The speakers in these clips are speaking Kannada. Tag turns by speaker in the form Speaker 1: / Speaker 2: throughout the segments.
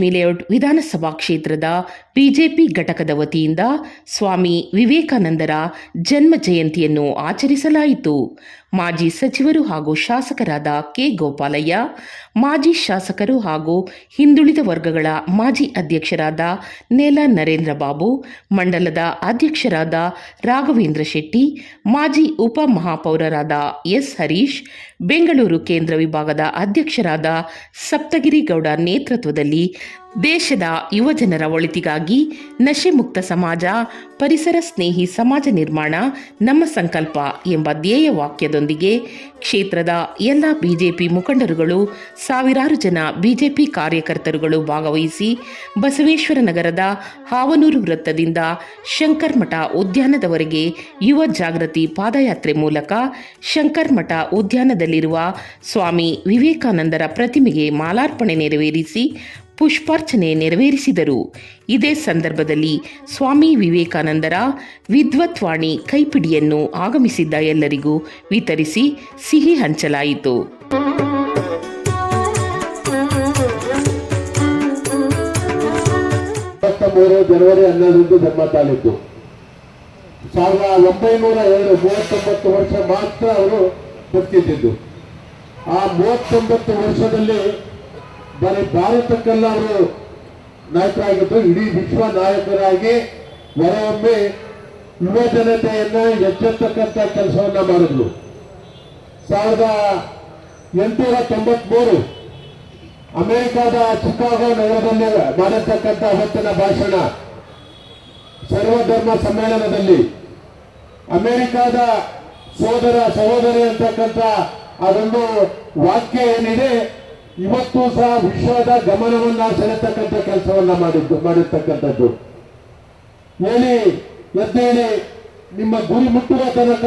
Speaker 1: ಮಹಾಲಕ್ಷ್ಮಿ ಲೇಔಟ್ ವಿಧಾನಸಭಾ ಕ್ಷೇತ್ರದ ಬಿಜೆಪಿ ಘಟಕದ ವತಿಯಿಂದ ಸ್ವಾಮಿ ವಿವೇಕಾನಂದರ ಜನ್ಮ ಜಯಂತಿಯನ್ನು ಆಚರಿಸಲಾಯಿತು. ಮಾಜಿ ಸಚಿವರು ಹಾಗೂ ಶಾಸಕರಾದ ಕೆ ಗೋಪಾಲಯ್ಯ, ಮಾಜಿ ಶಾಸಕರು ಹಾಗೂ ಹಿಂದುಳಿದ ವರ್ಗಗಳ ಮಾಜಿ ಅಧ್ಯಕ್ಷರಾದ ನೇಲ ನರೇಂದ್ರ ಬಾಬು, ಮಂಡಲದ ಅಧ್ಯಕ್ಷರಾದ ರಾಘವೇಂದ್ರ ಶೆಟ್ಟಿ, ಮಾಜಿ ಉಪ ಮಹಾಪೌರರಾದ ಎಸ್ ಹರೀಶ್, ಬೆಂಗಳೂರು ಕೇಂದ್ರ ವಿಭಾಗದ ಅಧ್ಯಕ್ಷರಾದ ಸಪ್ತಗಿರಿ ಗೌಡ ನೇತೃತ್ವದಲ್ಲಿ ದೇಶದ ಯುವಜನರ ಒಳಿತಿಗಾಗಿ ನಶೆ ಮುಕ್ತ ಸಮಾಜ, ಪರಿಸರ ಸ್ನೇಹಿ ಸಮಾಜ ನಿರ್ಮಾಣ ನಮ್ಮ ಸಂಕಲ್ಪ ಎಂಬ ಧ್ಯೇಯ ವಾಕ್ಯದೊಂದಿಗೆ ಕ್ಷೇತ್ರದ ಎಲ್ಲ ಬಿಜೆಪಿ ಮುಖಂಡರುಗಳು ಸಾವಿರಾರು ಜನ ಬಿಜೆಪಿ ಕಾರ್ಯಕರ್ತರುಗಳು ಭಾಗವಹಿಸಿ ಬಸವೇಶ್ವರ ನಗರದ ಹಾವನೂರು ವೃತ್ತದಿಂದ ಶಂಕರ್ಮಠ ಉದ್ಯಾನದವರೆಗೆ ಯುವ ಜಾಗೃತಿ ಪಾದಯಾತ್ರೆ ಮೂಲಕ ಶಂಕರ್ಮಠ ಉದ್ಯಾನದಲ್ಲಿರುವ ಸ್ವಾಮಿ ವಿವೇಕಾನಂದರ ಪ್ರತಿಮೆಗೆ ಮಾಲಾರ್ಪಣೆ ನೆರವೇರಿಸಿ ಪುಷ್ಪಾರ್ಚನೆ ನೆರವೇರಿಸಿದರು. ಇದೇ ಸಂದರ್ಭದಲ್ಲಿ ಸ್ವಾಮಿ ವಿವೇಕಾನಂದರ ವಿದ್ವತ್ವಾಣಿ ಕೈಪಿಡಿಯನ್ನು ಆಗಮಿಸಿದ್ದ ಎಲ್ಲರಿಗೂ ವಿತರಿಸಿ ಸಿಹಿ ಹಂಚಲಾಯಿತು.
Speaker 2: ಜನವರಿ ಹನ್ನೆರಡರಂದು ಸಾವಿರದ ಒಂಬೈನೂರ ವರ್ಷ ಮಾತ್ರ ಅವರು ಬದುಕಿದ್ದು ಆ ಮೂವತ್ತೊಂಬತ್ತು ವರ್ಷದಲ್ಲಿ ಬರೀ ಭಾರತಕ್ಕೆಲ್ಲ ಅವರು ನಾಯಕರಾಗಿದ್ದು, ಇಡೀ ವಿಶ್ವ ನಾಯಕರಾಗಿ ಹೊರೊಮ್ಮೆ ಯುವ ಜನತೆಯನ್ನ ಎಚ್ಚೆತ್ತಕ್ಕಂಥ ಕೆಲಸವನ್ನ ಮಾಡಿದ್ರು ಸಾವಿರದ ಎಂಟುನೂರ ತೊಂಬತ್ಮೂರು ಅಮೆರಿಕದ ಚಿಕಾಗೋ ನಗರದಲ್ಲಿ ಮಾಡಿರ್ತಕ್ಕಂಥ ಹೊತ್ತಿನ ಭಾಷಣ. ಸರ್ವಧರ್ಮ ಸಮ್ಮೇಳನದಲ್ಲಿ ಅಮೆರಿಕದ ಸೋದರ ಸಹೋದರಿ ಅಂತಕ್ಕಂಥ ಅದೊಂದು ವಾಕ್ಯ ಏನಿದೆ ಇವತ್ತು ಸಹ ವಿಶ್ವದ ಗಮನವನ್ನ ಸೆಳೆತಕ್ಕಂಥ ಕೆಲಸವನ್ನ ಮಾಡಿದ್ದು, ಮಾಡಿರ್ತಕ್ಕಂಥದ್ದು. ಹೇಳಿ, ಎದ್ದೇಳಿ, ನಿಮ್ಮ ಗುರಿ ಮುಟ್ಟುವ ತನಕ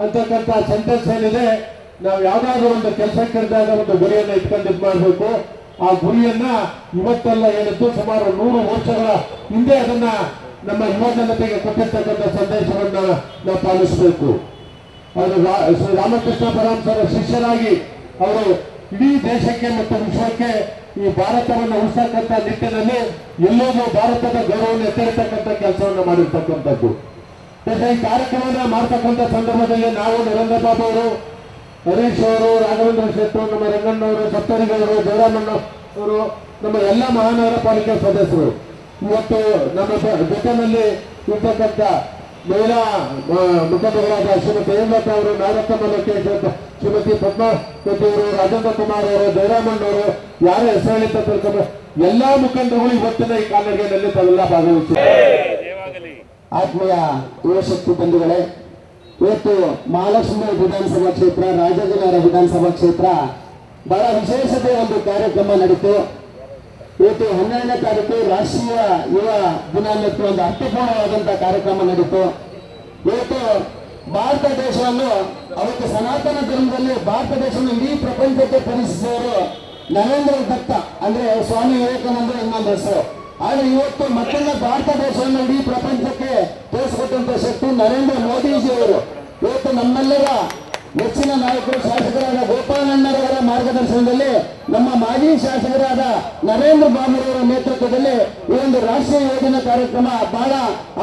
Speaker 2: ಅಂತಕ್ಕಂಥ ಸೆಂಟೆನ್ಸ್ ಏನಿದೆ, ನಾವು ಯಾವ್ದಾದ್ರು ಒಂದು ಕೆಲಸ ಕರೆದಾಗ ಒಂದು ಗುರಿಯನ್ನ ಇಟ್ಕೊಂಡು ಇದು ಮಾಡಬೇಕು. ಆ ಗುರಿಯನ್ನ ಇವತ್ತೆಲ್ಲ ಹೇಳಿದ್ದು ಸುಮಾರು ನೂರು ವರ್ಷಗಳ ಹಿಂದೆ ಅದನ್ನ ನಮ್ಮ ಯುವ ಜನತೆಗೆ ಕೊಟ್ಟಿರ್ತಕ್ಕಂಥ ಸಂದೇಶವನ್ನ ನಾವು ಪಾಲಿಸಬೇಕು. ಅವರು ರಾಮಕೃಷ್ಣ ಪರಮಸರ ಶಿಷ್ಯರಾಗಿ ಅವರು ಇಡೀ ದೇಶಕ್ಕೆ ಮತ್ತು ವಿಶ್ವಕ್ಕೆ ಈ ಭಾರತವನ್ನು ಉಳಿಸತಕ್ಕಂಥ ನಿಟ್ಟಿನಲ್ಲಿ ಎಲ್ಲೋ ಭಾರತದ ಗೌರವವನ್ನು ಎತ್ತರಿತಕ್ಕಂಥ ಕೆಲಸವನ್ನು ಮಾಡಿರ್ತಕ್ಕಂಥದ್ದು. ಈ ಕಾರ್ಯಕ್ರಮವನ್ನು ಮಾಡ್ತಕ್ಕಂಥ ಸಂದರ್ಭದಲ್ಲಿ ನಾವು ನರೇಂದ್ರ ಬಾಬು ಅವರು, ಹರೀಶ್ ಅವರು, ರಾಘವೇಂದ್ರ ಶೆಟ್ಟು ನಮ್ಮ ರಂಗಣ್ಣವರು ಸಪ್ತರಿಗವರು ಜಯರಾಮಣ್ಣ ಅವರು, ನಮ್ಮ ಎಲ್ಲ ಮಹಾನಗರ ಪಾಲಿಕೆ ಸದಸ್ಯರು. ಇವತ್ತು ನಮ್ಮ ಜೊತೆಯಲ್ಲಿ ಇರ್ತಕ್ಕಂಥ ಮಹಿಳಾ ಮುಖಂಡರಾದ ಶ್ರೀಮತಿ ಹೇಮಲತಾ ಅವರು ನಾಗತ್ತಮ್ಮ ಲೋಕೇಶ್ ಶ್ರೀಮತಿ ಪದ್ಮಾವತಿ ಅವರು, ರಾಜೇಂದ್ರ ಕುಮಾರ್ ಅವರು, ಜಯರಾಮಣ್ಣ ಅವರು, ಯಾರ ಹೆಸರಳಿತ ತಿಳ್ಕೊಂಡು ಎಲ್ಲಾ ಮುಖಂಡರುಗಳು ಇವತ್ತಿನ ಈ ಕಾಲ್ನಡಿಗೆಯಲ್ಲಿ ತಾವೆಲ್ಲ ಭಾಗವಹಿಸಿದ್ದಾರೆ. ಆತ್ಮೀಯ ಯುವಶಕ್ತಿ ಬಂಧುಗಳೇ ಇವತ್ತು ಮಹಾಲಕ್ಷ್ಮಿ ವಿಧಾನಸಭಾ ಕ್ಷೇತ್ರ, ರಾಜಾಜಿನಗರ ವಿಧಾನಸಭಾ ಕ್ಷೇತ್ರ ಬಹಳ ವಿಶೇಷತೆ ಒಂದು ಕಾರ್ಯಕ್ರಮ ನಡೀತು. ಇವತ್ತು ಹನ್ನೆರಡನೇ ತಾರೀಕು ರಾಷ್ಟ್ರೀಯ ಯುವ ದಿನಾಂಕಕ್ಕೆ ಒಂದು ಅರ್ಥಪೂರ್ಣವಾದಂತಹ ಕಾರ್ಯಕ್ರಮ ನಡೀತು. ಇವತ್ತು ಭಾರತ ದೇಶವನ್ನು, ಅವತ್ತು ಸನಾತನ ಧರ್ಮದಲ್ಲಿ ಭಾರತ ದೇಶವನ್ನು ಇಡೀ ಪ್ರಪಂಚಕ್ಕೆ ಪರಿಚಯಿಸಿದವರು ನರೇಂದ್ರ ದತ್ತ ಅಂದ್ರೆ ಸ್ವಾಮಿ ವಿವೇಕಾನಂದ ಇನ್ನೊಂದು ಹೆಸರು. ಆದ್ರೆ ಇವತ್ತು ಮತ್ತೊಂದು ಭಾರತ ದೇಶವನ್ನು ಇಡೀ ಪ್ರಪಂಚಕ್ಕೆ ತೋರಿಸಿಕೊಟ್ಟಂತ ಶಕ್ತಿ ನರೇಂದ್ರ ಮೋದಿಜಿ ಅವರು ಇವತ್ತು ನಮ್ಮೆಲ್ಲರ ನೆಚ್ಚಿನ ನಾಯಕರು, ಶಾಸಕರಾದ ಗೋಪಾಲಣ್ಣರವರ ಮಾರ್ಗದರ್ಶನದಲ್ಲಿ ನಮ್ಮ ಮಾಜಿ ಶಾಸಕರಾದ ನರೇಂದ್ರ ಬಾಬುರವರ ನೇತೃತ್ವದಲ್ಲಿ ಈ ಒಂದು ರಾಷ್ಟ್ರೀಯ ಯೋಜನಾ ಕಾರ್ಯಕ್ರಮ ಬಹಳ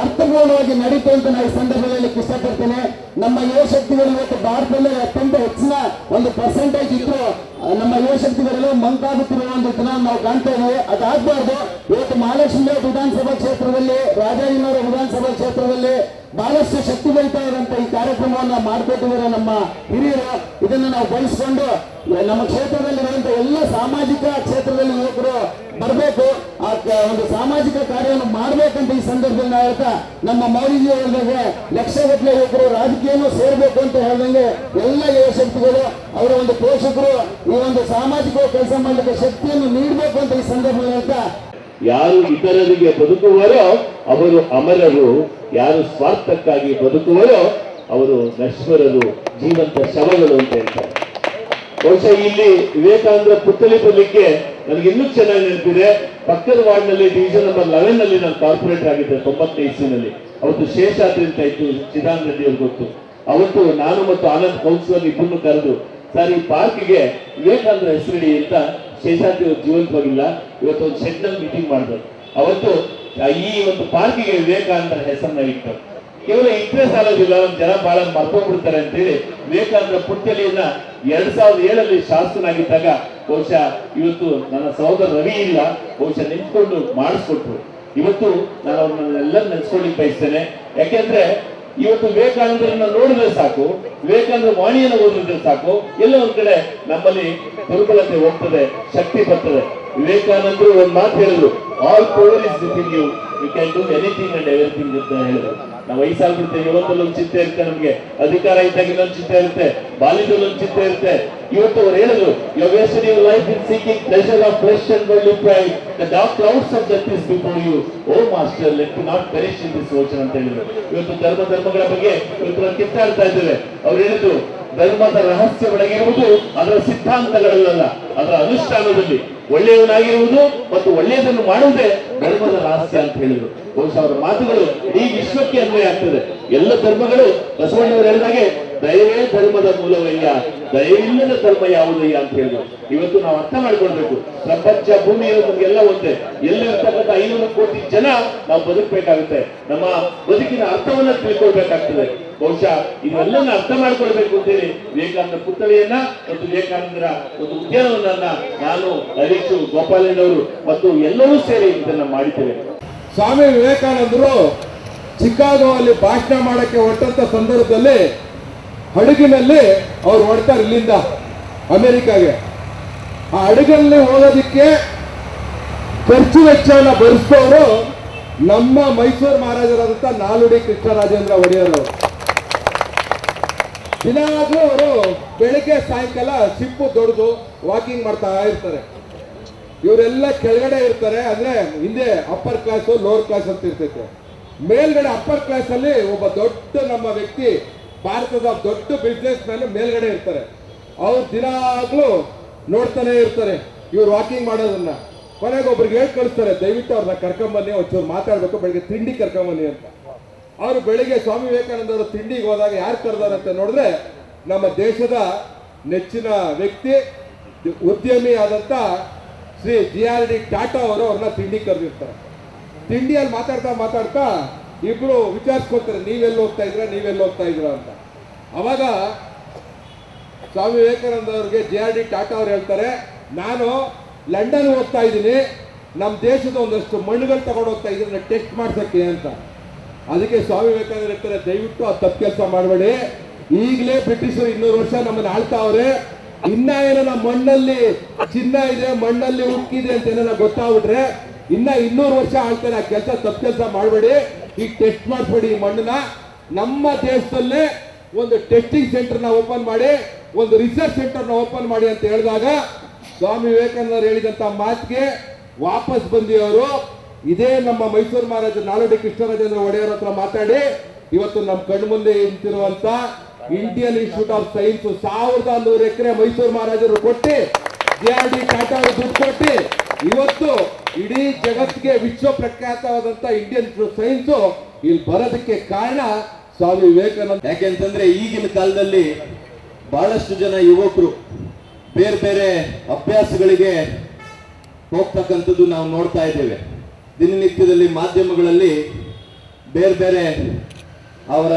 Speaker 2: ಅರ್ಥಪೂರ್ಣವಾಗಿ ನಡೀತು ಅಂತ ನಾನು ಈ ಸಂದರ್ಭದಲ್ಲಿ ಇಷ್ಟಪಡ್ತೇನೆ ನಮ್ಮ ಯುವಶಕ್ತಿಗಳು ಇವತ್ತು ಭಾರತದಲ್ಲಿ ಅತ್ಯಂತ ಹೆಚ್ಚಿನ ಒಂದು ಪರ್ಸೆಂಟೇಜ್ ಇದ್ರು. ನಮ್ಮ ಯುವಶಕ್ತಿಗಳು ಮಂಕಾಗುತ್ತಿರುವ ಒಂದು ದಿನ ನಾವು ಕಾಣ್ತಾ ಇದ್ದೀವಿ. ಅದಾಗಬಾರ್ದು. ಇವತ್ತು ಮಹಾಲಕ್ಷ್ಮಿ ವಿಧಾನಸಭಾ ಕ್ಷೇತ್ರದಲ್ಲಿ, ರಾಜಾಜಿನಗರ ವಿಧಾನಸಭಾ ಕ್ಷೇತ್ರದಲ್ಲಿ ಬಹಳಷ್ಟು ಶಕ್ತಿಭರಿತವಾದಂತ ಈ ಕಾರ್ಯಕ್ರಮವನ್ನ ಮಾಡ್ಕೊಟ್ಟಿದ್ದಾರೆ ನಮ್ಮ ಹಿರಿಯರು. ಇದನ್ನ ನಾವು ಬಯಸ್ಕೊಂಡು ನಮ್ಮ ಕ್ಷೇತ್ರದಲ್ಲಿರುವಂತ ಎಲ್ಲ ಸಾಮಾಜಿಕ ಕ್ಷೇತ್ರದಲ್ಲಿ ಯುವಕರು ಬರಬೇಕು. ಆ ಒಂದು ಸಾಮಾಜಿಕ ಕಾರ್ಯವನ್ನು ಮಾಡಬೇಕಂತ ಈ ಸಂದರ್ಭದಲ್ಲಿ ನಾವು ಹೇಳ್ತಾ, ನಮ್ಮ ಮೌಲ್ಯ ಹೇಳಿದಂಗೆ ಲಕ್ಷಗಟ್ಟಲೆ ಯುವಕರು ರಾಜಕೀಯನೂ ಸೇರ್ಬೇಕು ಅಂತ ಹೇಳ್ದಂಗೆ ಎಲ್ಲ ಯುವಶಕ್ತಿಗಳು ಅವರ ಒಂದು ಪೋಷಕರು ಈ ಒಂದು ಸಾಮಾಜಿಕ ಕೆಲಸ ಮಾಡಲಿಕ್ಕೆ ಶಕ್ತಿಯನ್ನು ನೀಡಬೇಕು ಅಂತ ಈ ಸಂದರ್ಭದಲ್ಲಿ
Speaker 3: ಯಾರು ಇತರರಿಗೆ ಬದುಕುವರೋ ಅವರು ಅಮರರು. ಯಾರು ಸ್ವಾರ್ಥಕ್ಕಾಗಿ ಬದುಕುವರೋ ಅವರು ನಶ್ವರರು, ಜೀವಂತ ಶವಗಳು ಅಂತ ಹೇಳ್ತಾರೆ. ಬಹುಶಃ ಇಲ್ಲಿ ವಿವೇಕಾನಂದ ಪುತ್ಥಳಿ ಬರ್ಲಿಕ್ಕೆ ನನಗೆ ಇನ್ನೂ ಚೆನ್ನಾಗಿ ನೆನಪಿದೆ. ಪಕ್ಕದ ವಾರ್ಡ್ನಲ್ಲಿ ಡಿವಿಷನ್ ನಂಬರ್ ಲೆವೆನ್ನಲ್ಲಿ ನಾನು ಕಾರ್ಪೊರೇಟರ್ ಆಗಿದ್ದೆ ತೊಂಬತ್ತನೇ ಇಸ್ವಿನಲ್ಲಿ. ಅವತ್ತು ಶೇಷಾದ್ರಿ ಅಂತ ಇತ್ತು ಚಿದಾನ್ ರೆಡ್ಡಿ ಅವ್ರಿಗೆ ಗೊತ್ತು. ಅವತ್ತು ನಾನು ಮತ್ತು ಆನಂದ್ ಕೌನ್ಸಿಲರ್ ಇಬ್ಬರನ್ನು ಕರೆದು, ಸರ್, ಈ ಪಾರ್ಕ್ಗೆ ವಿವೇಕಾನಂದ ಹೆಸರಿಡಿ ಅಂತ ಶೇಷಾದ್ರಿ ಜೀವಂತವಾಗಿಲ್ಲ. ಇವತ್ತು ಒಂದು ಸೆಂಟ್ರಲ್ ಮೀಟಿಂಗ್ ಮಾಡಿದ್ರು ಅವತ್ತು ಈ ಒಂದು ಪಾರ್ಕಿಗೆ ವಿವೇಕಾನಂದರ ಹೆಸರನ್ನ ಇಟ್ಟು. ಕೇವಲ ಇಂಟ್ರೆಸ್ಟ್ ಸಾಲೋದಿಲ್ಲ ನಮ್ಮ ಜನ ಬಹಳ ಮರ್ತೋಗ್ಬಿಡ್ತಾರೆ ಅಂತೇಳಿ ವಿವೇಕಾನಂದ ಪುಟ್ಟಲಿಯನ್ನ ಎರಡ್ ಸಾವಿರದ ಏಳಲ್ಲಿ ಶಾಸಕನಾಗಿದ್ದಾಗ ಬಹುಶಃ ಇವತ್ತು ನನ್ನ ಸಹೋದರ ರವಿ ಇಲ್ಲ. ಬಹುಶಃ ನಿಂತ್ಕೊಂಡು ಮಾಡಿಸ್ಕೊಟ್ರು. ಇವತ್ತು ನಾನು ಅವ್ರನ್ನೆಲ್ಲ ನೆನೆಸ್ಕೊಳ್ಳಿಕ್ ಬಯಸ್ತೇನೆ. ಯಾಕೆಂದ್ರೆ ಇವತ್ತು ವಿವೇಕಾನಂದರನ್ನ ನೋಡಿದ್ರೆ ಸಾಕು ವಿವೇಕಾನಂದ ವಾಣಿಯನ್ನು ಓದಿದ್ರೆ ಸಾಕು, ಎಲ್ಲ ಒಂದ್ ಕಡೆ ನಮ್ಮಲ್ಲಿ ದುರ್ಬಲತೆ ಹೋಗ್ತದೆ, ಶಕ್ತಿ ಬರ್ತದೆ. ವಿವೇಕಾನಂದರು ಒಂದ್ ಮಾತು ಹೇಳಿದ್ರು, all power is with you. You can do anything and everything ಅಂತ ಹೇಳಿದ್ರು ನಾವು ವಯಸ್ಸಾಗ್ಬಿಡ್ತೇವೆ ಯುವಕರಲ್ಲಿ ಒಂದು ಚಿಂತೆ ಇರುತ್ತೆ ನಮಗೆ. ಅಧಿಕಾರ ಇದ್ದಾಗ ಇನ್ನೊಂದು ಚಿಂತೆ ಇರುತ್ತೆ. ಬಾಲ್ಯದಲ್ಲಿ ಒಂದು ಚಿಂತೆ ಇರುತ್ತೆ. ಇವತ್ತು ಅವ್ರು ಹೇಳಿದ್ರು you wasted your life in seeking pleasure of flesh and worldly pride the dark clouds of that is before you O master let not perish in this ocean ಅಂತ ಹೇಳಿದ್ರು. ಇವತ್ತು ಧರ್ಮ, ಧರ್ಮಗಳ ಬಗ್ಗೆ ಇವತ್ತು ನಾವು ಕಿತ್ತಾಡ್ತಾ ಇದ್ದೇವೆ. ಅವ್ರು ಹೇಳಿದ್ರು, ಧರ್ಮದ ರಹಸ್ಯ ಒಳಗಿರುವುದು ಅದರ ಸಿದ್ಧಾಂತಗಳಲ್ಲ ಅದರ ಅನುಷ್ಠಾನದಲ್ಲಿ ಒಳ್ಳೆಯವನಾಗಿರುವುದು ಮತ್ತು ಒಳ್ಳೆಯದನ್ನು ಮಾಡುವುದೇ ಧರ್ಮದ ರಹಸ್ಯ ಅಂತ ಹೇಳಿದರು. ಬಹುಶಃ ಅವರ ಮಾತುಗಳು ಇಡೀ ವಿಶ್ವಕ್ಕೆ ಅನ್ವಯ ಆಗ್ತದೆ. ಎಲ್ಲ ಧರ್ಮಗಳು ಬಸವಣ್ಣವರು ಹೇಳಿದಾಗೆ ದಯವೇ ಧರ್ಮದ ಮೂಲವಯ್ಯ, ದಯವಿಲ್ಲದ ಧರ್ಮ ಯಾವುದಯ್ಯ ಅಂತ ಹೇಳಿದ್ರು. ಇವತ್ತು ನಾವು ಅರ್ಥ ಮಾಡ್ಕೊಳ್ಬೇಕು. ಪ್ರಪಂಚ ಭೂಮಿ ನಮಗೆಲ್ಲ ನಮ್ಗೆಲ್ಲ ಒಂದೇ ಎಲ್ಲಿರ್ತಕ್ಕಂಥ ಐನೂರು ಕೋಟಿ ಜನ ನಾವು ಬದುಕಬೇಕಾಗುತ್ತೆ. ನಮ್ಮ ಬದುಕಿನ ಅರ್ಥವನ್ನ ತಿಳ್ಕೊಳ್ಬೇಕಾಗ್ತದೆ. ಬಹುಶಃ ಇದೆಲ್ಲನ ಅರ್ಥ ಮಾಡ್ಕೊಳ್ಬೇಕು ಅಂತೇಳಿ ವಿವೇಕಾನಂದ ಪುತ್ಥಳಿಯನ್ನ ಮತ್ತು ವಿವೇಕಾನಂದರ ಒಂದು ಉದ್ಯಾನವನ್ನ ನಾನು, ಹರೀಶ್, ಗೋಪಾಲಯ್ಯನವರು ಮತ್ತು ಎಲ್ಲರೂ ಸೇರಿ ಇದನ್ನ ಮಾಡಿದ್ದೇವೆ.
Speaker 4: ಸ್ವಾಮಿ ವಿವೇಕಾನಂದರು ಚಿಕಾಗೋ ಅಲ್ಲಿ ಭಾಷಣ ಮಾಡಕ್ಕೆ ಹೊರಟಂತ ಸಂದರ್ಭದಲ್ಲಿ ಹಡಗಿನಲ್ಲಿ ಅವ್ರು ಹೊರಡ್ತಾರೆ ಇಲ್ಲಿಂದ ಅಮೆರಿಕಾಗೆ. ಆ ಹಡಗಲ್ಲಿ ಹೋಗೋದಿಕ್ಕೆ ಖರ್ಚು ವೆಚ್ಚವನ್ನ ಭರಿಸಿದವರು ನಮ್ಮ ಮೈಸೂರು ಮಹಾರಾಜರಾದಂಥ ನಾಲ್ವಡಿ ಕೃಷ್ಣರಾಜೇಂದ್ರ ಒಡೆಯರ್. ದಿನಾಗ್ಲೂ ಅವರು ಬೆಳಿಗ್ಗೆ ಸಾಯಂಕಾಲ ಸಿಪ್ಪು ದೊಡ್ದು ವಾಕಿಂಗ್ ಮಾಡ್ತಾ ಇರ್ತಾರೆ. ಇವರೆಲ್ಲ ಕೆಳಗಡೆ ಇರ್ತಾರೆ ಅಂದ್ರೆ ಹಿಂದೆ ಅಪ್ಪರ್ ಕ್ಲಾಸ್ ಲೋವರ್ ಕ್ಲಾಸ್ ಅಂತ ಇರ್ತೈತೆ. ಮೇಲ್ಗಡೆ ಅಪ್ಪರ್ ಕ್ಲಾಸ್ ಅಲ್ಲಿ ಒಬ್ಬ ದೊಡ್ಡ ನಮ್ಮ ವ್ಯಕ್ತಿ ಭಾರತದ ದೊಡ್ಡ ಬಿಸ್ನೆಸ್ ಮ್ಯಾನ್ ಮೇಲ್ಗಡೆ ಇರ್ತಾರೆ. ಅವ್ರು ದಿನಾಗ್ಲೂ ನೋಡ್ತಾನೆ ಇರ್ತಾರೆ ಇವ್ರು ವಾಕಿಂಗ್ ಮಾಡೋದನ್ನ. ಕೊನೆಗೆ ಒಬ್ರಿಗೆ ಹೇಳಿ ಕಳಿಸ್ತಾರೆ, ದಯವಿಟ್ಟು ಅವ್ರನ್ನ ಕರ್ಕೊಂಬನ್ನಿ, ಒಂಚೂರು ಮಾತಾಡ್ಬೇಕು, ಬೆಳಿಗ್ಗೆ ತಿಂಡಿ ಕರ್ಕೊಂಬನ್ನಿ ಅಂತ. ಅವರು ಬೆಳಿಗ್ಗೆ ಸ್ವಾಮಿ ವಿವೇಕಾನಂದ ಅವರು ತಿಂಡಿಗೆ ಹೋದಾಗ ಯಾರು ಕರೆದಾರೆ ಅಂತ ನೋಡಿದ್ರೆ ನಮ್ಮ ದೇಶದ ನೆಚ್ಚಿನ ವ್ಯಕ್ತಿ, ಉದ್ಯಮಿ ಆದಂತ Shri G R D Tata ಅವರು ಅವ್ರನ್ನ ತಿಂಡಿ ಕರೆದಿರ್ತಾರೆ. ತಿಂಡಿಯಲ್ಲಿ ಮಾತಾಡ್ತಾ ಮಾತಾಡ್ತಾ ಇಬ್ರು ವಿಚಾರಿಸ್ಕೊತಾರೆ, ನೀವೆಲ್ಲಿ ಹೋಗ್ತಾ ಇದ್ರ ನೀವೆಲ್ಲಿ ಹೋಗ್ತಾ ಇದ್ರ ಅಂತ. ಅವಾಗ ಸ್ವಾಮಿ ವಿವೇಕಾನಂದ ಅವ್ರಿಗೆ ಜೆ ಆರ್ ಡಿ ಟಾಟಾ ಅವ್ರು ಹೇಳ್ತಾರೆ, ನಾನು ಲಂಡನ್ ಹೋಗ್ತಾ ಇದ್ದೀನಿ ನಮ್ಮ ದೇಶದ ಒಂದಷ್ಟು ಮಣ್ಣುಗಳು ತಗೊಂಡು ಹೋಗ್ತಾ ಇದ್ದೀನಿ ಟೆಸ್ಟ್ ಮಾಡ್ಸಕ್ಕೆ ಅಂತ. ಅದಕ್ಕೆ ಸ್ವಾಮಿ ವಿವೇಕಾನಂದ ಹೇಳ್ತಾರೆ ದಯವಿಟ್ಟು ಆ ತಪ್ಪು ಕೆಲಸ ಮಾಡಬೇಡಿ. ಈಗಲೇ ಬ್ರಿಟಿಷರು ಇನ್ನೂರು ವರ್ಷ ನಮ್ಮನ್ನ ಆಳ್ತಾವ್ರೆ. ಇನ್ನ ನಮ್ಮ ಮಣ್ಣಲ್ಲಿ ಚಿನ್ನ ಇದೆ ಮಣ್ಣಲ್ಲಿ ಉಕ್ಕಿದೆ ಅಂತ ಏನಾರ ಗೊತ್ತಾಗ್ಬಿಟ್ರೆ ಇನ್ನ ಇನ್ನೂರು ವರ್ಷ ಆಳ್ತಾರೆ. ಆ ಕೆಲಸ ತಪ್ಪು ಕೆಲಸ ಮಾಡಬೇಡಿ. ಈಗ ಟೆಸ್ಟ್ ಮಾಡಿಸ್ಬೇಡಿ ಈ ಮಣ್ಣನ್ನ. ನಮ್ಮ ದೇಶದಲ್ಲೇ ಒಂದು ಟೆಸ್ಟಿಂಗ್ ಸೆಂಟರ್ನ ಓಪನ್ ಮಾಡಿ, ಒಂದು ರಿಸರ್ಚ್ ಸೆಂಟರ್ನ ಓಪನ್ ಮಾಡಿ ಅಂತ ಹೇಳಿದಾಗ ಸ್ವಾಮಿ ವಿವೇಕಾನಂದರು ಹೇಳಿದಂತ ಮಾತಿಗೆ ವಾಪಸ್ ಬಂದಿ ಅವರು ಇದೇ ನಮ್ಮ ಮೈಸೂರು ಮಹಾರಾಜ ನಾಲ್ವಡಿ ಕೃಷ್ಣರಾಜೇಂದ್ರ ಒಡೆಯರ್ ಹತ್ರ ಮಾತಾಡಿ, ಇವತ್ತು ನಮ್ಮ ಕಣ್ಣು ಮುಂದೆ ನಿಂತಿರುವಂತ ಇಂಡಿಯನ್ ಇನ್ಸ್ಟಿಟ್ಯೂಟ್ ಆಫ್ ಸೈನ್ಸ್ ಸಾವಿರದ ನೂರು ಎಕರೆ ಮೈಸೂರು ಮಹಾರಾಜರು ಕೊಟ್ಟು ಜಿಆರ್ಡಿ ಆರ್ ಡಿ ಟಾಟಾ ದುಡ್ಡು ಕೊಟ್ಟು, ಇವತ್ತು ಇಡೀ ಜಗತ್ತಿಗೆ ವಿಶ್ವ ಪ್ರಖ್ಯಾತವಾದಂತ ಇಂಡಿಯನ್ ಸೈನ್ಸ್ ಇಲ್ಲಿ ಬರೋದಕ್ಕೆ ಕಾರಣ ಸ್ವಾಮಿ ವಿವೇಕಾನಂದ.
Speaker 5: ಯಾಕೆಂತಂದ್ರೆ ಈಗಿನ ಕಾಲದಲ್ಲಿ ಬಹಳಷ್ಟು ಜನ ಯುವಕರು ಬೇರೆ ಬೇರೆ ಅಭ್ಯಾಸಗಳಿಗೆ ಹೋಗ್ತಕ್ಕಂಥದ್ದು ನಾವು ನೋಡ್ತಾ ಇದ್ದೇವೆ. ದಿನನಿತ್ಯದಲ್ಲಿ ಮಾಧ್ಯಮಗಳಲ್ಲಿ ಬೇರೆ ಬೇರೆ ಅವರ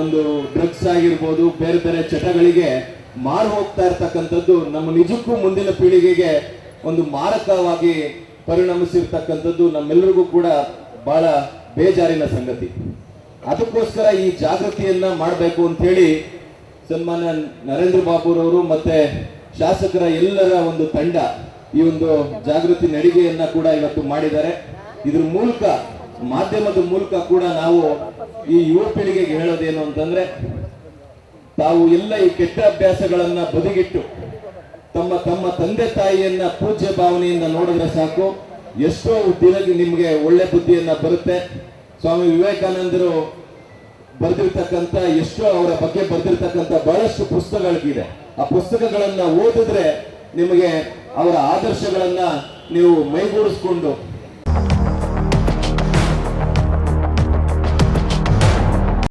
Speaker 5: ಒಂದು ಡ್ರಗ್ಸ್ ಆಗಿರ್ಬೋದು, ಬೇರೆ ಬೇರೆ ಚಟಗಳಿಗೆ ಮಾರು ಹೋಗ್ತಾ ಇರ್ತಕ್ಕಂಥದ್ದು ನಮ್ಮ ನಿಜಕ್ಕೂ ಮುಂದಿನ ಪೀಳಿಗೆಗೆ ಒಂದು ಮಾರಕವಾಗಿ ಪರಿಣಮಿಸಿರ್ತಕ್ಕಂಥದ್ದು ನಮ್ಮೆಲ್ಲರಿಗೂ ಕೂಡ ಬಹಳ ಬೇಜಾರಿನ ಸಂಗತಿ. ಅದಕ್ಕೋಸ್ಕರ ಈ ಜಾಗೃತಿಯನ್ನ ಮಾಡಬೇಕು ಅಂತ ಹೇಳಿ ಸನ್ಮಾನ್ಯ ನರೇಂದ್ರ ಬಾಬುರವರು ಮತ್ತೆ ಶಾಸಕರ ಎಲ್ಲರ ಒಂದು ತಂಡ ಈ ಒಂದು ಜಾಗೃತಿ ನಡಿಗೆಯನ್ನ ಕೂಡ ಇವತ್ತು ಮಾಡಿದ್ದಾರೆ. ಇದ್ರ ಮೂಲಕ, ಮಾಧ್ಯಮದ ಮೂಲಕ ಕೂಡ ನಾವು ಈ ಯುವ ಪೀಳಿಗೆಗೆ ಹೇಳೋದೇನು ಅಂತಂದ್ರೆ, ತಾವು ಎಲ್ಲ ಈ ಕೆಟ್ಟ ಅಭ್ಯಾಸಗಳನ್ನ ಬದಿಗಿಟ್ಟು, ತಮ್ಮ ತಮ್ಮ ತಂದೆ ತಾಯಿಯನ್ನ ಪೂಜ್ಯ ಭಾವನೆಯಿಂದ ನೋಡಿದ್ರೆ ಸಾಕು, ಎಷ್ಟೋ ದಿನಕ್ಕೆ ನಿಮ್ಗೆ ಒಳ್ಳೆ ಬುದ್ಧಿಯನ್ನ ಬರುತ್ತೆ. ಸ್ವಾಮಿ ವಿವೇಕಾನಂದರು ಬರೆದಿರ್ತಕ್ಕಂಥ, ಎಷ್ಟೋ ಅವರ ಬಗ್ಗೆ ಬರೆದಿರ್ತಕ್ಕಂಥ ಬಹಳಷ್ಟು ಪುಸ್ತಕಗಳಿಗಿದೆ. ಆ ಪುಸ್ತಕಗಳನ್ನ ಓದಿದ್ರೆ ನಿಮಗೆ ಅವರ ಆದರ್ಶಗಳನ್ನು ನೀವು ಮೈಗೂಡಿಸ್ಕೊಂಡು